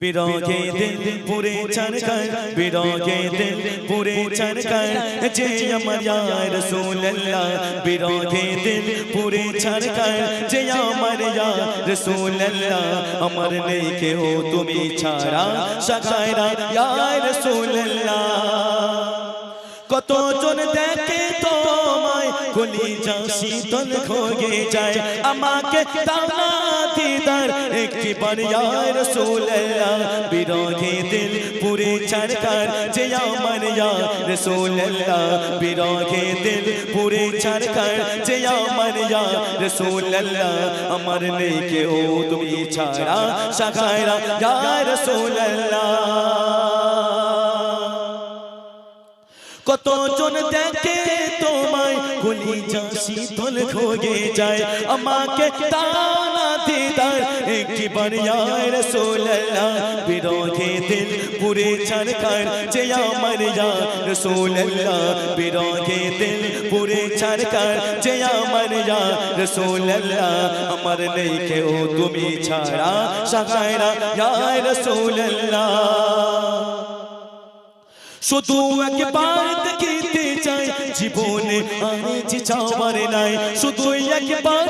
বিরগে দিল পুরে চরকার বিরগে দিল পুরে চরকার যে আমার ইয়া রাসূলুল্লাহ। বিরগে দিল পুরে চরকার যে আমার ইয়া রাসূলুল্লাহ। আমার নেই কেউ তুমি ছাড়া। সাকায়রা ইয়া রাসূলুল্লাহ। কত জন দেখে তোমায় কলিজা শীতল খোগে যায় আমাকে তানা দিদার একটি বার ইয়া রাসূলুল্লাহ বিরহে দিল পুরে চরকার যে আমার ইয়া রাসূলুল্লাহ বিরহে দিল পুরে চরকার যে আমার ইয়া রাসূলুল্লাহ আমার নেই কেউ তুমি ছাড়া সাকায়রা ইয়া রাসূলুল্লাহ কত জন দেখে তোমায় গুলি যা শীতল খোগে যায়? আমাকে তানা দিদার একটি বারিয়ার রসোল্লাহ বিরোধে দিল পুরে ছাড়কার যে আমার ইয়া রসোল্লাহ বিরোধে দিল পুরে ছাড়কার যে আমার ইয়া রসোল্লাহ আমার নেই কেউ তুমি ছাড়া সাগায়রা ইয়া রসোল্লাহ শুধু একবার দেখিতে চাই জীবনে আজ চাওয়ার নাই। শুধু একবার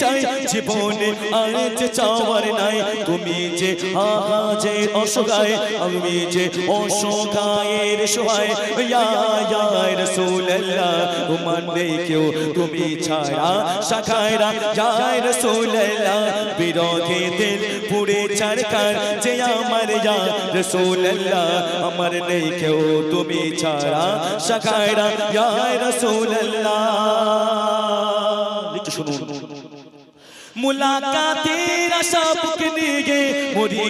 চাই জীবনে আজ চাওয়ার নাই। তুমি যে আজে অসহায়, আমি যে অসহায়ের সহায়। ইয়া ইয়া রাসূলুল্লাহ, তোমার নেই কেউ তুমি ছাড়া শাখায়রা ইয়া রাসূলুল্লাহ, বিরোধে দিল পুরে চারকার যে আমার, ইয়া রাসূলুল্লাহ, আমার নেই কেউ তুমি ছাড়া শাখায়রা ইয়া রাসূলুল্লাহ শুনুন। মুলাকাতের আশা বুকে নিয়ে মরি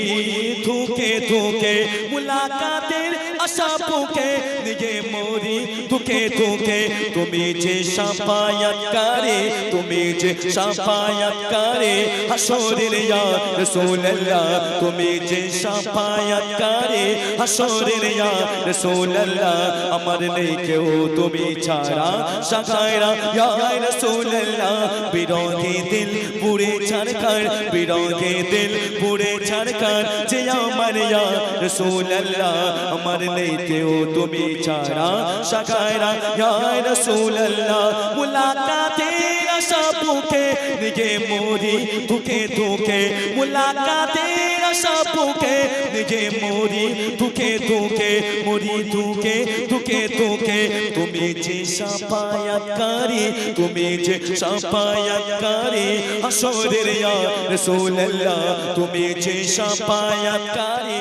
ধুকে ধুকে মুলাকাতের আশা বুকে নিয়ে মরি ধুকে ধুকে তুমি যে সাফায়াত করে তুমি যে সাফায়াত করে হাসরের ইয়া রাসূলুল্লাহ। তুমি যে সাফায়াত করে হাসরের ইয়া রাসূলুল্লাহ। আমার নেই কেউ তুমি ছাড়া, সাগায়রা, ইয়া রাসূলুল্লাহ। বিরোধী দিল পুরে ছাড়কার বিরোধী দিল পুরে ছাড়কার যে আমার ইয়া রাসূলুল্লাহ, আমার কেউ তুমি ছাড়া সাগায়রা ইয়া রাসূলুল্লাহ, মুলাকাতের আশা বুকে নিগে মোরি, ধুকে ধুকে। মুলাকাতের আশা বুকে নিগে মোরি, ধুকে ধুকে। মোরি ধুকে ধুকে ধুকে। তুমি যে সাফায়াতকারী, তুমি যে সাফায়াতকারী। হাসরের ইয়া রাসূলুল্লাহ, তুমি যে সাফায়াতকারী।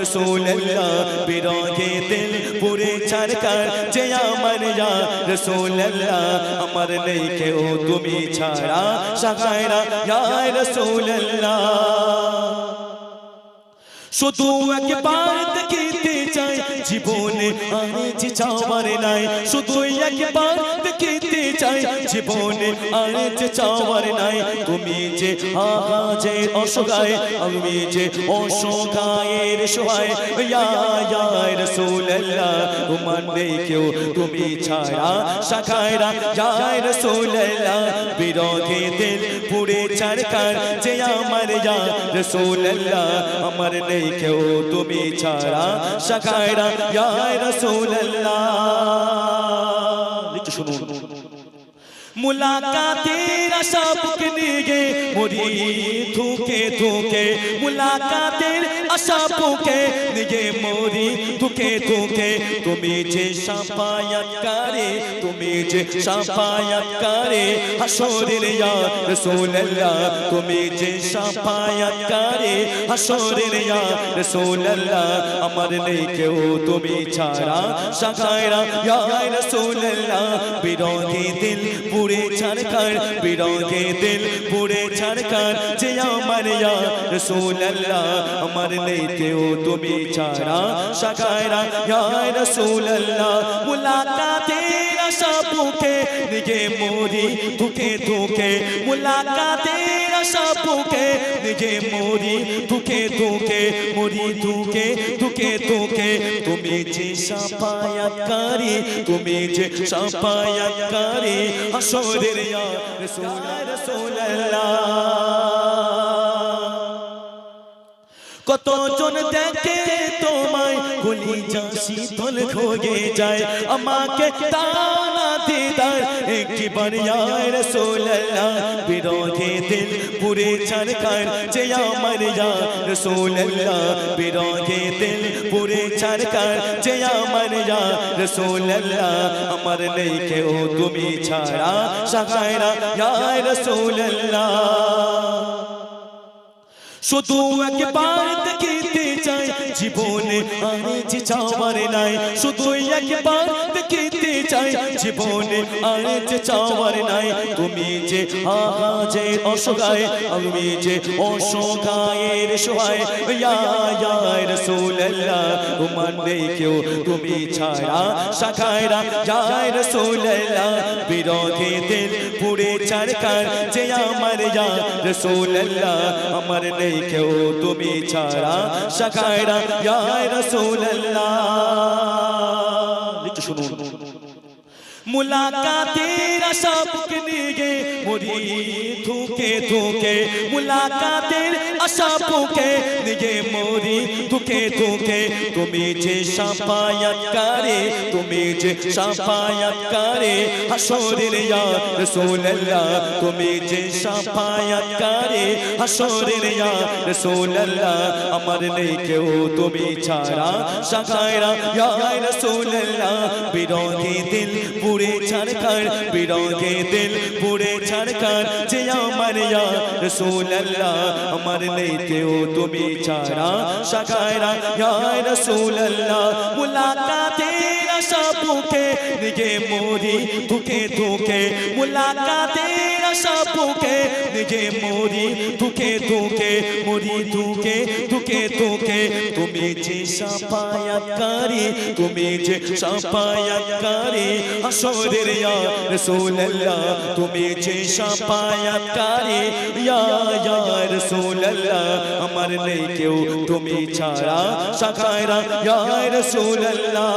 রাসূলুল্লাহ বিরহে দিল পুরে ছাড়কার যে আমার ইয়া রাসূলুল্লাহ আমার নেই কেউ, তুমি ছাড়া সাকায়রা ইয়া রাসূলুল্লাহ শুধু একবার দেখিতে চাই, জীবনে আজ চাওয়ার নাই শুধু একবার দেখিতে চাই জীবনে আজ চাওয়ার নাই। তুমি যে আজে অসহায়, আমি যে অসহায়ের সহায়, ইয়া ইয়া রাসূলুল্লাহ, তোমার নেই কেউ, তুমি ছাড়া শাখায়রা ইয়া রাসূলুল্লাহ, বিরোধী দিল পুরে চারকার যে আমার, ইয়া রাসূলুল্লাহ, আমার নেই কেউ, তুমি ছাড়া শাখায়রা রাসূলুল্লাহ একটু শুনুন। মুলাকাতের আশা বুক নিয়ে মরি ধুকে ধুকে মুলাকাতের আশা বুকে নিয়ে মরি ধুকে ধুকে তুমি যে সাফায়াত করে তুমি যে সাফায়াত হাসরের ইয়া রাসূলুল্লাহ। তুমি যে সাফায়াত হাসরের ইয়া রাসূলুল্লাহ। আমার নেই কেউ তুমি ছাড়া শাখায়রা ইয়া রাসূলুল্লাহ। বিরোধী দিল পুরে ছাড়কার বিরোধী দিল পুরে ছাড়কার যে আমার ইয়া রাসূলুল্লাহ, আমার কেউ তুমি ছাড়া শাখায়রা ইয়া রাসূলুল্লাহ, মুলাকাতের আশা বুকে নিগে মরি ধুকে ধুকে। মুলাকাতের আশা বুকে নিগে মরি ধুকে ধুকে। মরি ধুকে ধুকে ধুকে। তুমি যে সাফায়াতকারী, তুমি যে সাফায়াতকারী হাসরের ইয়া রাসূল রাসূলুল্লাহ। কতজন দেখে তোমায় গলি যা শীতল খোগে যায়? আমাকে তানা দিদার, একবার ইয়া রাসূলুল্লাহ, বিরোধে দিল পুরে ছাড়কার যে আমার ইয়া রাসূলুল্লাহ, বিরোধে দিল পুরে ছাড়কার যে আমার ইয়া রাসূলুল্লাহ, আমার নেই কেউ তুমি ছাড়া সাগায়রা ইয়া রাসূলুল্লাহ। শুধু একবার দেখিতে চাই জীবনে আর যে চাওয়ার নাই। শুধু একবার চাই জীবনে আর যে চাওয়ার নাই। তুমি যে আহা যে আমি যে অসহায়ের সহায়। ইয়া ইয়া রাসূলুল্লাহ, তোমার নেই কেউ, তুমি ছাড়া শাখায়রা ইয়া রাসূলুল্লাহ, বিরোধে দিল পুরে চারকার যে আমার, ইয়া রাসূলুল্লাহ, আমার নেই কেউ, তুমি ছাড়া শাখায়রা ইয়া রাসূলুল্লাহ। একটু শুনুন। মুলাকাতের আশা বুকে নিয়ে মরি ধুকে ধুকে, মুলাকাতের আশা বুকে নিয়ে মরি ধুকে ধুকে। তুমি যে সাফায়াত করে তুমি যে সাফায়াত করে হাসরের ইয়া রাসূলুল্লাহ। তুমি যে সাফায়াত করে হাসরের ইয়া রাসূলুল্লাহ। আমার নেই কেউ তুমি ছাড়া, সাগায়রা ইয়া রাসূলুল্লাহ। বিরোধী দিল পুরে ছাড়কার বিরোধী দিল পুরে ছাড়কার যে আমার ইয়া রাসূলুল্লাহ, আমার নেই কেউ তুমি ছাড়া। সাগায়রা, ইয়া রাসূলুল্লাহ, মুলাকাতের আশা বুকে নিগে মোরি, ধুকে ধুকে, মুলাকাতের আশা বুকে নিগে মোরি ধুকে ধুকে মোরি ধুকে ধুকে ধুকে তুমি যে সাফায়াতকারী, তুমি যে সাফায়াতকারী হাসরের ইয়া রাসূলুল্লাহ। তুমি যে সাফায়াতকারী, ইয়া ইয়া রাসূলুল্লাহ। আমার নেই কেউ তুমি ছাড়া, সাখায়রা, ইয়া রাসূলুল্লাহ।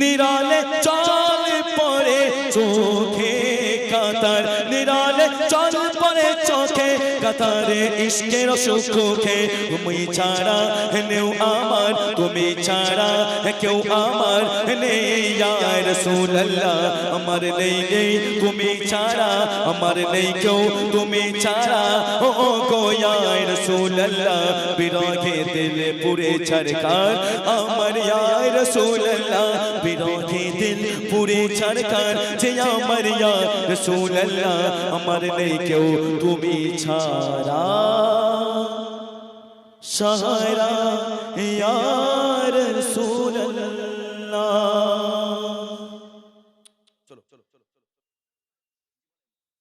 নিরালে চল পরে চোখে কাতার নিরালে চল পরে চোখে কাতারে ইশকের সুখে তুমি ছাড়া নেও আমার তুমি ছাড়া কেউ আমার নেই ইয়া রাসূলুল্লাহ আমার নেই নেই তুমি ছাড়া আমার নেই কেউ তুমি ছাড়া ও গো ইয়া রাসূলুল্লাহ বিরহে দিল পুরে ছরকার আমার ইয়া রাসূলুল্লাহ বিরহে দিল পুরে ছরকার যে আমার ইয়া রাসূলুল্লাহ আমার নেই কেউ তুমি ছাড়া। সাহারা ইয়ার রাসূলুল্লাহ